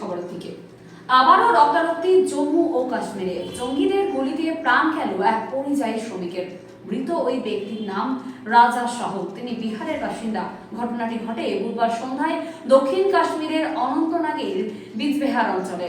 পরের দিকে। আবারও রক্তারক্তি জম্মু ও কাশ্মীরে। জঙ্গিদের গুলি দিয়ে প্রাণ গেল এক পরিযায়ী শ্রমিকের। মৃত ওই ব্যক্তির নাম রাজা শাহ। তিনি বিহারের বাসিন্দা। ঘটনাটি ঘটে বুধবার সন্ধ্যায় দক্ষিণ কাশ্মীরের অনন্তনাগের বিজবেহার অঞ্চলে।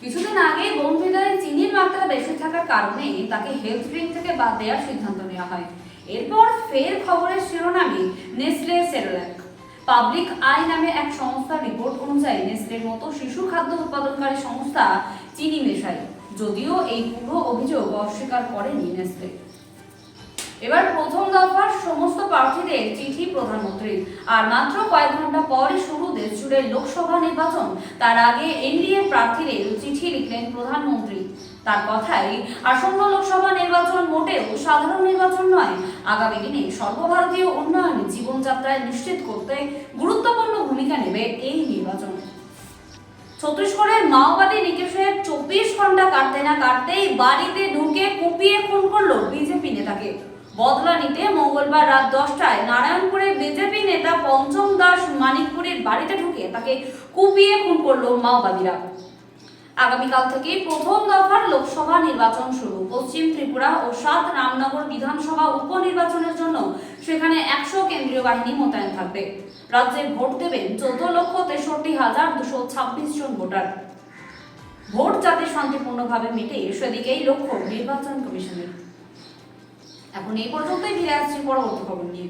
কিছুদিন আগে বোনভিলায় চিনির মাত্রা বেশি থাকার কারণে তাকে হেলথ ড্রিঙ্ক থেকে বাদ দেওয়ার সিদ্ধান্ত নেওয়া হয়। এরপর ফের খবরের শিরোনামে নেসলে সেরেলাক। পাবলিক আই নামে এক সংস্থার রিপোর্ট অনুযায়ী নেসলের মতো শিশু খাদ্য উৎপাদনকারী সংস্থা চিনি মেশায়। যদিও এই পুরো অভিযোগ অস্বীকার করেনি নেসলে। এবার প্রথম দফার সমস্ত প্রার্থীদের চিঠি প্রধানমন্ত্রীর আর মাত্র কয়েক ঘণ্টা পরে শুরু দেশ জুড়ে লোকসভা নির্বাচন। তার আগে এনডিএ প্রার্থীদের চিঠি লিখলেন প্রধানমন্ত্রী। তার কথাই আসন্ন লোকসভা নির্বাচন মোটেও সাধারণ নির্বাচন নয় আগামী দিনে সর্বভারতীয় উন্নয়ন জীবনযাত্রায় নিশ্চিত করতে গুরুত্বপূর্ণ ভূমিকা নেবে এই নির্বাচন। ছত্তিশগড়ের মাওবাদী নিকেশের চব্বিশ ঘণ্টা কাটতে না কাটতেই বাড়িতে ঢুকে কুপিয়ে খুন করল বিজেপি নেতাকে। বদলা নিতে মঙ্গলবার রাত দশটায় নারায়ণপুরে বিজেপি নেতা পঞ্চম দাস মানিকপুরের বাড়িতে ঢুকে তাকে কুপিয়ে খুন করল মাওবাদীরা। আগামীকাল থেকে প্রথম দফার লোকসভা নির্বাচন শুরু। পশ্চিম ত্রিপুরা ও সাত রামনগর বিধানসভা উপনির্বাচনের জন্য সেখানে একশো কেন্দ্রীয় বাহিনী মোতায়েন থাকবে। রাজ্যে ভোট দেবেন চোদ্দ লক্ষ তেষট্টি হাজার দুশো ছাব্বিশ জন ভোটার। ভোট যাতে শান্তিপূর্ণভাবে মেটে, সেদিকেই লক্ষ্য নির্বাচন কমিশনের। এখন এই পর্যন্তই, ফিরে আসছি পরবর্তী খবর নিয়ে।